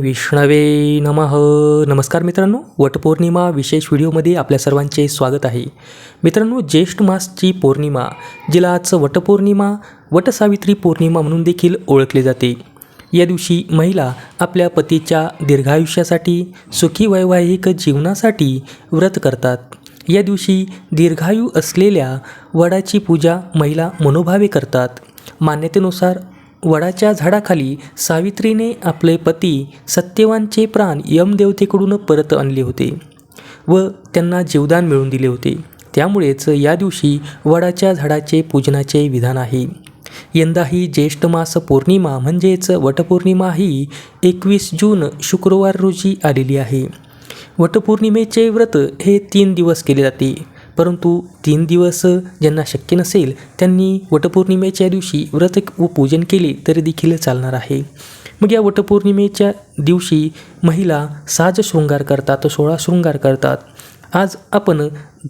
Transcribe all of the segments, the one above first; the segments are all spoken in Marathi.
विष्णवे नमः. नमस्कार मित्रांनो वटपौर्णिमा विशेष व्हिडिओमध्ये आपल्या सर्वांचे स्वागत आहे. मित्रांनो ज्येष्ठ मासची पौर्णिमा जिला आज वटपौर्णिमा वटसावित्री पौर्णिमा म्हणून देखील ओळखले जाते. या दिवशी महिला आपल्या पतीच्या दीर्घायुष्यासाठी सुखी वैवाहिक जीवनासाठी व्रत करतात. या दिवशी दीर्घायू असलेल्या वडाची पूजा महिला मनोभावे करतात. मान्यतेनुसार वडाच्या झाडाखाली सावित्रीने आपले पती सत्यवानचे प्राण यमदेवतेकडून परत आणले होते व त्यांना जीवदान मिळवून दिले होते. त्यामुळेच या दिवशी वडाच्या झाडाचे पूजनाचे विधान आहे. यंदाही ज्येष्ठ मास पौर्णिमा म्हणजेच वटपौर्णिमा ही एकवीस जून शुक्रवार रोजी आलेली आहे. वटपौर्णिमेचे व्रत हे तीन दिवस केले जाते. परंतु तीन दिवस ज्यांना शक्य नसेल त्यांनी वटपौर्णिमेच्या दिवशी व्रत व पूजन केले तरी देखील चालणार आहे. मग या वटपौर्णिमेच्या दिवशी महिला साज शृंगार करतात सोळा शृंगार करतात. आज आपण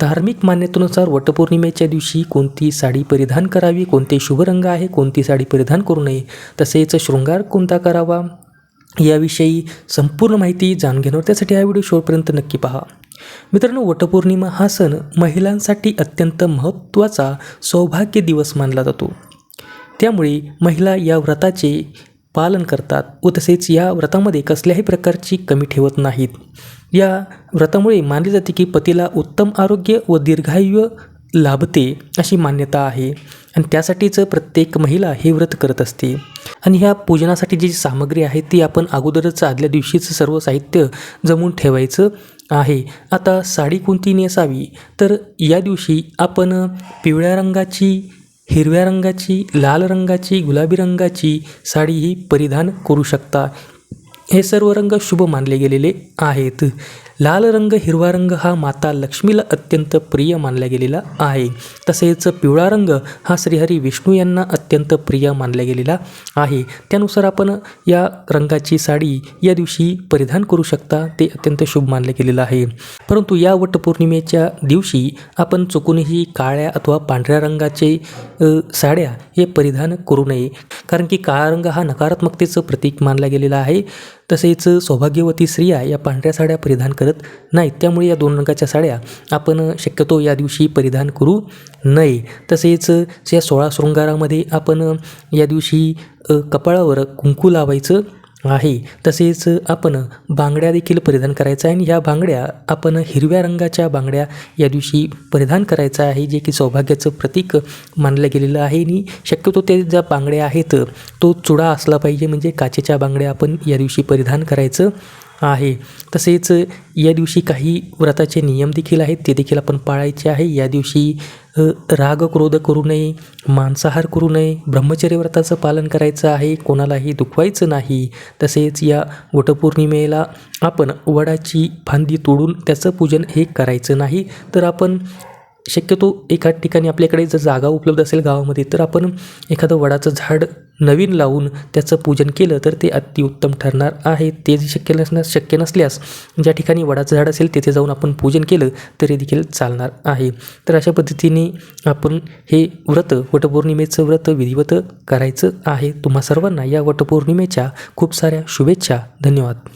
धार्मिक मान्यतेनुसार वटपौर्णिमेच्या दिवशी कोणती साडी परिधान करावी कोणते शुभ रंग आहे कोणती साडी परिधान करू नये तसेच शृंगार कोणता करावा याविषयी संपूर्ण माहिती जाणून घेणार त्यासाठी हा व्हिडिओ शेवटपर्यंत नक्की पहा. मित्रांनो वटपौर्णिमा हा सण महिलांसाठी अत्यंत महत्त्वाचा सौभाग्य दिवस मानला जातो. त्यामुळे महिला या व्रताचे पालन करतात व तसेच या व्रतामध्ये कसल्याही प्रकारची कमी ठेवत नाहीत. या व्रतामुळे मानले जाते की पतीला उत्तम आरोग्य व दीर्घायु लाभते अशी मान्यता आहे आणि त्यासाठीच प्रत्येक महिला हे व्रत करत असते. आणि ह्या पूजनासाठी जी सामग्री आहे ती आपण अगोदरच आदल्या दिवशीच सर्व साहित्य जमून ठेवायचं आहे. आता साडी कोणती नेसावी? तर या दिवशी आपण पिवळ्या रंगाची हिरव्या रंगाची लाल रंगाची गुलाबी रंगाची साडी ही परिधान करू शकता. हे सर्व रंग शुभ मानले गेलेले आहेत. लाल रंग हिरवा रंग हा माता लक्ष्मीला अत्यंत प्रिय मानला गेलेला आहे. तसेच पिवळा रंग हा श्रीहरी विष्णू यांना अत्यंत प्रिय मानला गेलेला आहे. त्यानुसार आपण या रंगाची साडी या दिवशी परिधान करू शकता ते अत्यंत शुभ मानलं गेलेलं आहे. परंतु या वटपौर्णिमेच्या दिवशी आपण चुकूनही काळ्या अथवा पांढऱ्या रंगाचे साड्या हे परिधान करू नये. कारण की काळा रंग हा नकारात्मकतेचं प्रतीक मानला गेलेला आहे. तसेच सौभाग्यवती स्त्रिया या पांढऱ्या साड्या परिधान करत नाहीत. त्यामुळे या दोन रंगाच्या साड्या आपण शक्यतो या दिवशी परिधान करू नये. तसेच या सोळा शृंगारामध्ये आपण या दिवशी कपाळावर कुंकू लावायचं. आहे. तसेच आपण बांगड्या देखील परिधान करायचं आहे आणि ह्या बांगड्या आपण हिरव्या रंगाच्या बांगड्या या दिवशी परिधान करायचं आहे जे की सौभाग्याचं प्रतीक मानलं गेलेलं आहे. आणि शक्यतो ते ज्या बांगड्या आहेत तो चुडा असला पाहिजे म्हणजे काचेच्या बांगड्या आपण या दिवशी परिधान करायचं. आहे. तसेच या दिवशी काही व्रताचे नियम देखील आहेत ते देखील आपण पाळायचे आहे. या दिवशी राग क्रोध करू नये मांसाहार करू नये ब्रह्मचर्य व्रताचं पालन करायचं आहे कोणालाही दुखवायचं नाही. तसेच या वटपौर्णिमेला आपण वडाची फांदी तोडून त्याचं पूजन हे करायचं नाही. तर आपण शक्यतो एका ठिकाणी आपल्याकडे जर जागा उपलब्ध असेल गावामध्ये तर आपण एखादं वडाचं झाड नवीन लावून त्याचं पूजन केलं तर ते अतिउत्तम ठरणार आहे. ते जे शक्य नसण्यास शक्य नसल्यास ज्या ठिकाणी वडाचं झाड असेल तेथे जाऊन आपण पूजन केलं तरी देखील चालणार आहे. तर अशा पद्धतीने आपण हे व्रत वटपौर्णिमेचं व्रत विधिवत करायचं आहे. तुम्हा सर्वांना या वटपौर्णिमेच्या खूप साऱ्या शुभेच्छा. धन्यवाद.